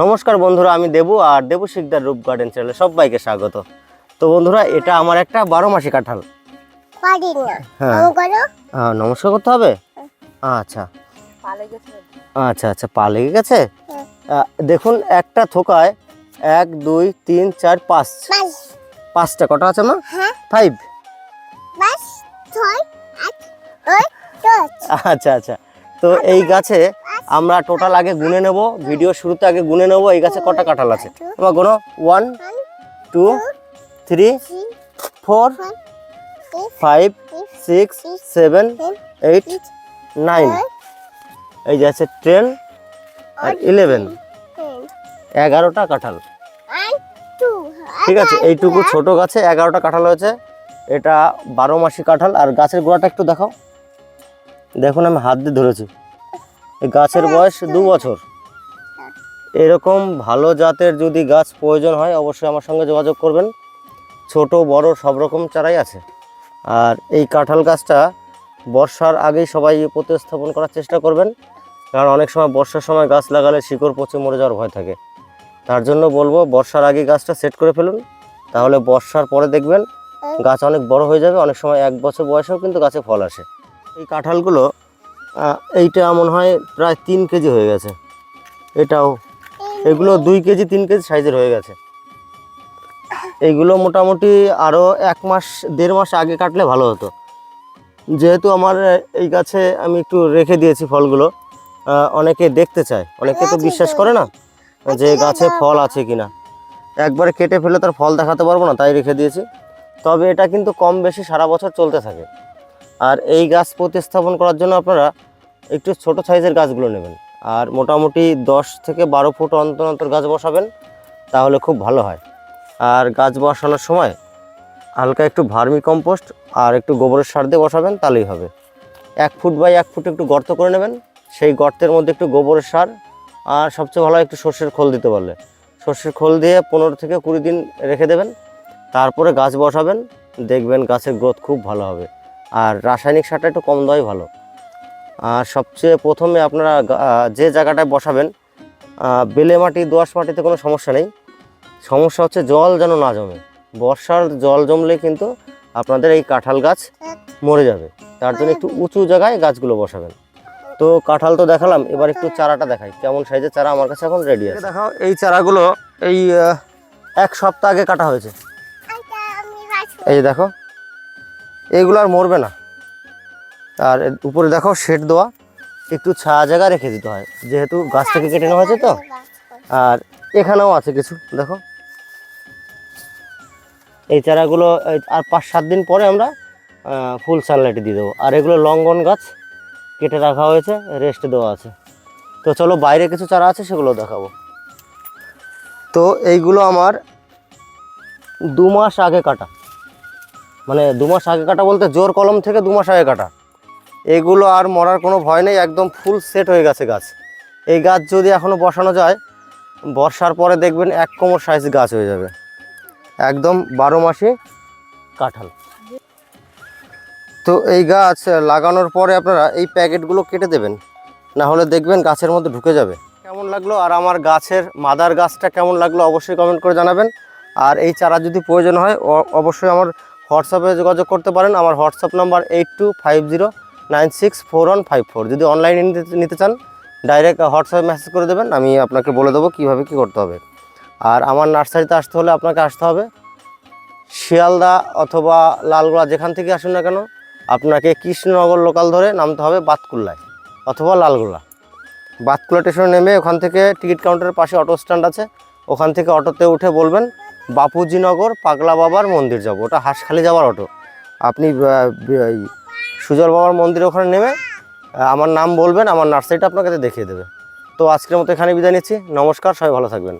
নমস্কার বন্ধুরা আমি দেবু আর দেবু শিকদার রূপ গার্ডেন চ্যানেলে সবাইকে স্বাগত। তো বন্ধুরা এটা আমার একটা বারো মাসি কাঁঠাল। হ্যাঁ। আহ, নমস্কার করতে হবে? আচ্ছা। আচ্ছা আচ্ছা পা লেগে গেছে? হ্যাঁ। দেখুন একটা থোকায় এক দুই তিন চার পাঁচ। পাঁচটা কটা আছে মা? হ্যাঁ। ফাইভ। আচ্ছা আচ্ছা। তো এই গাছে আমরা টোটাল আগে গুনে নেব ভিডিও শুরুতে আগে গুনে নেব, এই গাছে কটা কাঁঠাল আছে? আমার কোনো one two three four five six seven eight nine এই যে আছে টেন আর ইলেভেন এগারোটা কাঁঠাল। ঠিক আছে, এইটুকু ছোট গাছে এগারোটা কাঁঠাল হয়েছে। এটা বারো মাসি কাঁঠাল, আর গাছের গোড়াটা একটু দেখাও। দেখুন, আমি হাত দিয়ে ধরেছি। গাছের বয়স দু বছর এরকম ভালো জাতের যদি গাছ প্রয়োজন হয় অবশ্যই আমার সঙ্গে যোগাযোগ করবেন। ছোট বড় সব রকম চারাই আছে। আর এই কাঁঠাল গাছটা বর্ষার আগেই সবাই প্রতিস্থাপন করার চেষ্টা করবেন। কারণ অনেক সময় বর্ষার সময় গাছ লাগালে শিকড় পচে মরে যাওয়ার ভয় থাকে। তার জন্য বলব বর্ষার আগে গাছটা সেট করে ফেলুন। তাহলে বর্ষার পরে দেখবেন গাছ অনেক বড় হয়ে যাবে। অনেক সময় এক বছর বয়সেও কিন্তু গাছে ফল আসে। এই কাঁঠালগুলো এইটা মনে হয় প্রায় তিন কেজি হয়ে গেছে। এটাও। এগুলো দুই কেজি তিন কেজি সাইজের হয়ে গেছে। এইগুলো মোটামুটি আরও এক মাস দেড় মাস আগে কাটলে ভালো হতো। যেহেতু আমার এই গাছে আমি একটু রেখে দিয়েছি ফলগুলো অনেকে দেখতে চায়। অনেকে তো বিশ্বাস করে না যে গাছে ফল আছে কিনা। একবারে কেটে ফেলে তার ফল দেখাতে পারব না তাই রেখে দিয়েছি। তবে এটা কিন্তু কম বেশি সারা বছর চলতে থাকে। আর এই গাছ প্রতিস্থাপন করার জন্য আপনারা একটু ছোট সাইজের গাছগুলো নেবেন। আর মোটামুটি দশ থেকে বারো ফুট অন্তর অন্তর গাছ বসাবেন, তাহলে খুব ভালো হয়। আর গাছ বসানোর সময় হালকা একটু ভার্মি কম্পোস্ট আর একটু গোবরের সার দিয়ে বসাবেন, তাহলেই হবে। এক ফুট বাই এক ফুট একটু গর্ত করে নেবেন, সেই গর্তের মধ্যে একটু গোবরের সার আর সবচেয়ে ভালো একটু সর্ষের খোল দিতে পারলে। সর্ষের খোল দিয়ে পনেরো থেকে কুড়ি দিন রেখে দেবেন, তারপরে গাছ বসাবেন, দেখবেন গাছের গ্রোথ খুব ভালো হবে। আর রাসায়নিক সারটা একটু কম দেওয়াই ভালো। আর সবচেয়ে প্রথমে আপনারা যে জায়গাটায় বসাবেন বেলে মাটি দোআঁশ মাটিতে কোনো সমস্যা নেই। সমস্যা হচ্ছে জল যেন না জমে। বর্ষার জল জমলে কিন্তু আপনাদের এই কাঁঠাল গাছ মরে যাবে। তার জন্য একটু উঁচু জায়গায় গাছগুলো বসাবেন। তো কাঁঠাল তো দেখালাম এবার একটু চারাটা দেখাই কেমন সাইজের চারা আমার কাছে এখন রেডি আছে। দেখাও এই চারাগুলো এই এক সপ্তাহ আগে কাটা হয়েছে। বাস এই দেখো এইগুলো আর মরবে না। আর উপরে দেখো শেড দেওয়া, একটু ছায়া জায়গা রেখে দিতে হয়। যেহেতু গাছ থেকে কেটে নেওয়া হয়েছে তো। আর এখানেও আছে কিছু, দেখো। এই চারাগুলো আর পাঁচ সাত দিন পরে আমরা ফুল সানলাইটে দিয়ে দেবো। আর এগুলো লঙ্গন গাছ, কেটে রাখা হয়েছে রেস্ট দেওয়া আছে। তো চলো বাইরে কিছু চারা আছে, সেগুলো দেখাবো। তো এইগুলো আমার দু মাস আগে কাটা। মানে দু মাস আগে কাটা বলতে জোর কলম থেকে দু মাস আগে কাটা। এগুলো আর মরার কোনো ভয় নেই, একদম ফুল সেট হয়ে গেছে গাছ। এই গাছ যদি এখনও বসানো যায়, বর্ষার পরে দেখবেন এক কোমর সাইজ গাছ হয়ে যাবে। একদম বারো মাসে কাঁঠাল। তো এই গাছ লাগানোর পরে আপনারা এই প্যাকেটগুলো কেটে দেবেন, না হলে দেখবেন গাছের মধ্যে ঢুকে যাবে। কেমন লাগল? আর আমার গাছের মাদার গাছটা কেমন লাগল? অবশ্যই কমেন্ট করে জানাবেন। আর এই চারা যদি প্রয়োজন হয় অবশ্যই আমার হোয়াটসঅ্যাপে যোগাযোগ করতে পারেন। আমার WhatsApp number eight two five zero nine six four one five four যদি অনলাইনে নিতে চান ডাইরেক্ট হোয়াটসঅ্যাপে মেসেজ করে দেবেন, আমি আপনাকে বলে দেবো কীভাবে কী করতে হবে। আর আমার নার্সারিতে আসতে হলে আপনাকে আসতে হবে। শিয়ালদা অথবা লালগোলা যেখান থেকে আসুন না কেন, আপনাকে কৃষ্ণনগর লোকাল ধরে নামতে হবে বাতকুল্লায় অথবা লালগোলা। বাতকুলা স্টেশনে নেমে ওখান থেকে টিকিট কাউন্টারের পাশে অটো স্ট্যান্ড আছে। ওখান থেকে অটোতে উঠে বলবেন বাপুজিনগর পাগলা বাবার মন্দির যাব। ওটা হাঁসখালি যাওয়ার অটো। আপনি সুজল বাবার মন্দির ওখানে নেমে আমার নাম বলবেন, আমার নার্সারিটা আপনার কাছে দেখিয়ে দেবে। তো আজকের মতো এখানে বিদায় নিচ্ছি। নমস্কার, সবাই ভালো থাকবেন।